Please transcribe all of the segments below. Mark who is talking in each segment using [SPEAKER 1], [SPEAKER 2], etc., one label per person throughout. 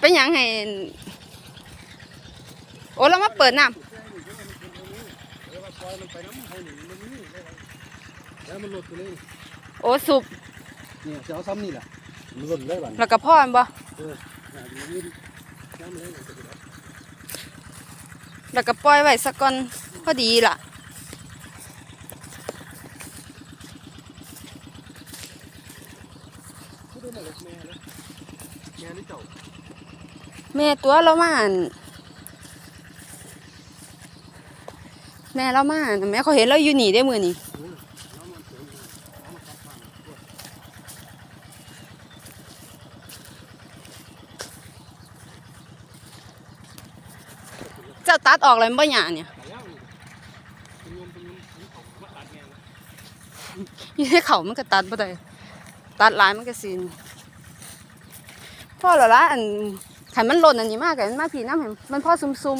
[SPEAKER 1] เป็นหยังให้ โอ้เรามาเปิดน้
[SPEAKER 2] เออว่าปล่อยมันไปน้ำให้หนึ่งมันนี่แล้วมันหลุดไปเลยำ
[SPEAKER 1] โอ้สูบ
[SPEAKER 2] เนี่ยจะเอาซ้ำนี่แหละมันหลุดเลยบ้าน
[SPEAKER 1] แล้วก็พ่อมันบ่
[SPEAKER 2] เออน่าจะมีน้ำเลยมันจะไปได้
[SPEAKER 1] แล้วก็ปล่อยไว้สักก่อนพอดีล่ะ
[SPEAKER 2] พูดได้มาเลยแม่เลยแม่นี่เจ้า
[SPEAKER 1] แม่ตัวเรามาอั่นแม่เรามาอั่นแม่เขาเห็นเราอยู่หนีได้มือนี่
[SPEAKER 2] เจ้า
[SPEAKER 1] ตัดออกเลยมันบ่หยาเนี่ย
[SPEAKER 2] อยู่
[SPEAKER 1] ในเขามันก็ตัดบ่ได้ตัดลายมันก็สินพ่อเหรอละอัน ขันมันหล่นอันนี้มากกันมันมาผีน้ำเห็นมันพ่อซุ่ม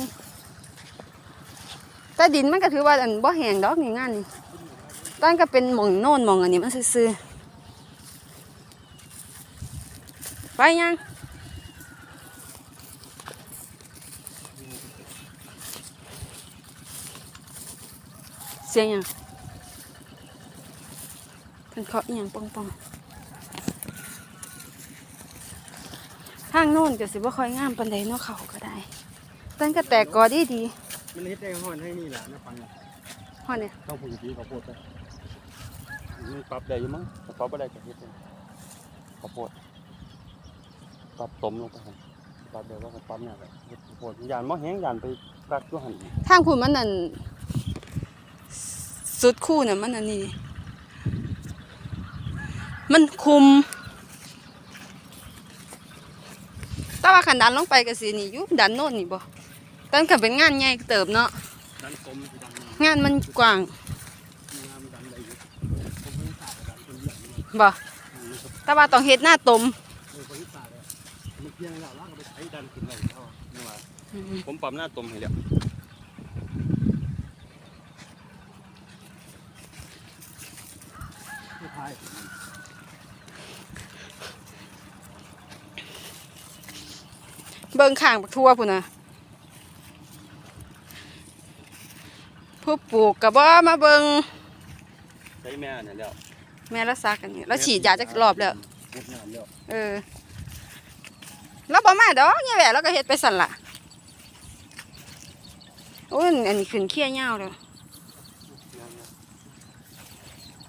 [SPEAKER 1] ๆแต่ดินมันก็ถือว่าอันบ่แห้งดอกนี่งานนี่ตอนก็เป็นหมองโน่นหมองอันนี้มันซื่อๆไปยังเสียงยังเพิ่นเคาะยังปองๆทางโน่นก็สิบ่ค่อยงามปานใดเนาะเขาก็ได้ตั้งก็แตกกอดีดี
[SPEAKER 2] มันเฮ็ดได้ห้อนให้นี่แหละนะปัง
[SPEAKER 1] ๆฮอดเนี่ย
[SPEAKER 2] ต้องพูดดีเขาพูดไปมันปรับได้อยู่มั้งแต่ปรับไม่ได้ก็เฮ็ดเลยข้าวโพดปรับต้มลงไปหั่นปรับเดี๋ยวว่าก็ปรับเนี่ยแหละเฮ็ดข้าวโพดยานมอแห้งยานไปรักตัวหันอีก
[SPEAKER 1] ทางคุณมันนั่นสุดคู่น่ะมันอันนี้ มันคุม แต่ ว่าขันดันลงไปก็สินี่ยุบดันโน่นนี่บ่ตอนงแต่เป็นงานใหญ่เติบเนาะงานมันกว้างบ่แต่ว่าต้องเฮ็ดหน้าตม
[SPEAKER 2] ผมปั๊มหน้าตมให้แล้วไม่ทาย
[SPEAKER 1] เบิ่งข้างบักทั่วพุ่นน่ะผู้ปลูกก็บ่มาเบิ่ง
[SPEAKER 2] ใช้แม่เนี่ยแล้ว
[SPEAKER 1] แม่ละซักอันนี้แล้วฉีดยาจักรอบแล้ว
[SPEAKER 2] เฮ็ดงานแล้ว
[SPEAKER 1] เออแล้วบ่มาดอกเนี่ยแหละแล้วก็เฮ็ดไปสั่นล่ะโอ้ยอันนี้ขึ้นเขี้ยยาวแล้ว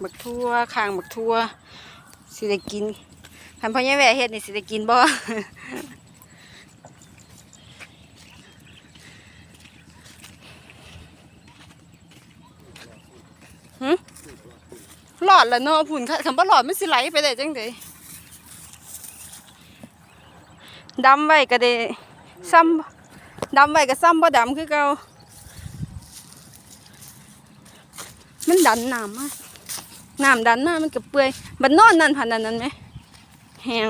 [SPEAKER 1] บักทั่วข้างบักทั่วสิได้กินคันพ่อใหญ่แหวะเฮ็ดนี่สิได้กินบ่ หลอดละเนาะพุ่นค่ะคำว่าหลอดมันสิไหลไปได้จังไดดำไว้ก็ได้ซ้ำดำไว้ก็ซ้ำบ่ดำคือเก่ามันดันน้ำมาน้ำดันมามันก็เปื่อยบัดนอนนั่นพันนั้นนั่นไหมแห้ง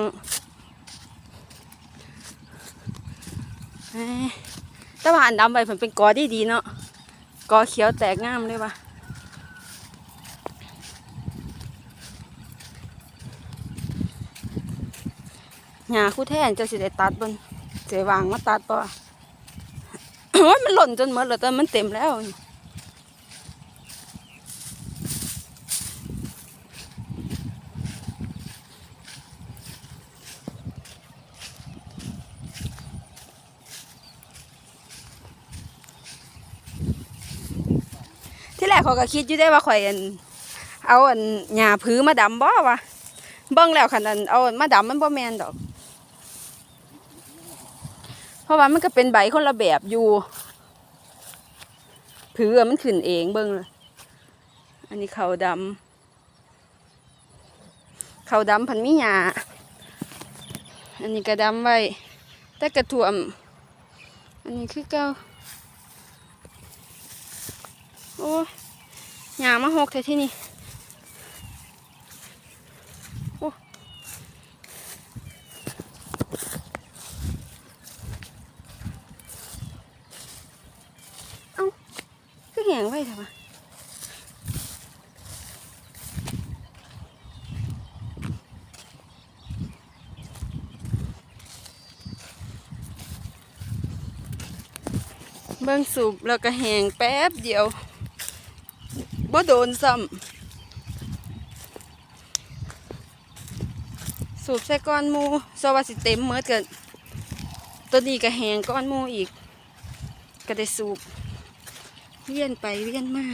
[SPEAKER 1] แต่ว่าอันดำไว้เพิ่นเป็นกอดีดีๆเนาะกอเขียวแตกงามเลยว่ะ หญ้าคู่แท่นจะสิได้ตัดบนเสวางมาตัดต่อโอ้ยมันหล่นจนหมดแล้วแต่มันเต็มแล้วที่แรกเขาก็คิดอยู่ได้ว่าข่อยอันเอาอันหญ้าพื้นมาดำบ่วะเบิ่งแล้วคันอันเอาอันมาดำมันบ่แมนดอก ราะว่ามันก็เป็นใบคนละแบบอยู่ผือมันขึ้นเองเบิ่งอันนี้เขาดำเขาดำพันมีหยาอันนี้ก็ดำไว้แต่กระถ่วม อันนี้คือเก้าโอ้ยหยามาหกแท้ที่นี่โอ้คือแหงไว้ทำไมเบิ่งสูบแล้วก็แหงแป๊บเดียวบ่โดนซ้ำสูบใส่ก้อนมูสวัสสิเต็มเมื่อกันตัวนี้ก็แหงก้อนมูอีก ก็ได้สูบ เวียนไปเวียนมา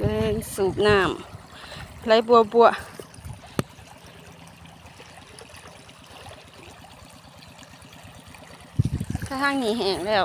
[SPEAKER 1] เดิน สูบน้ำไหลบัวบัวถ้าทางนี้แห้งแล้ว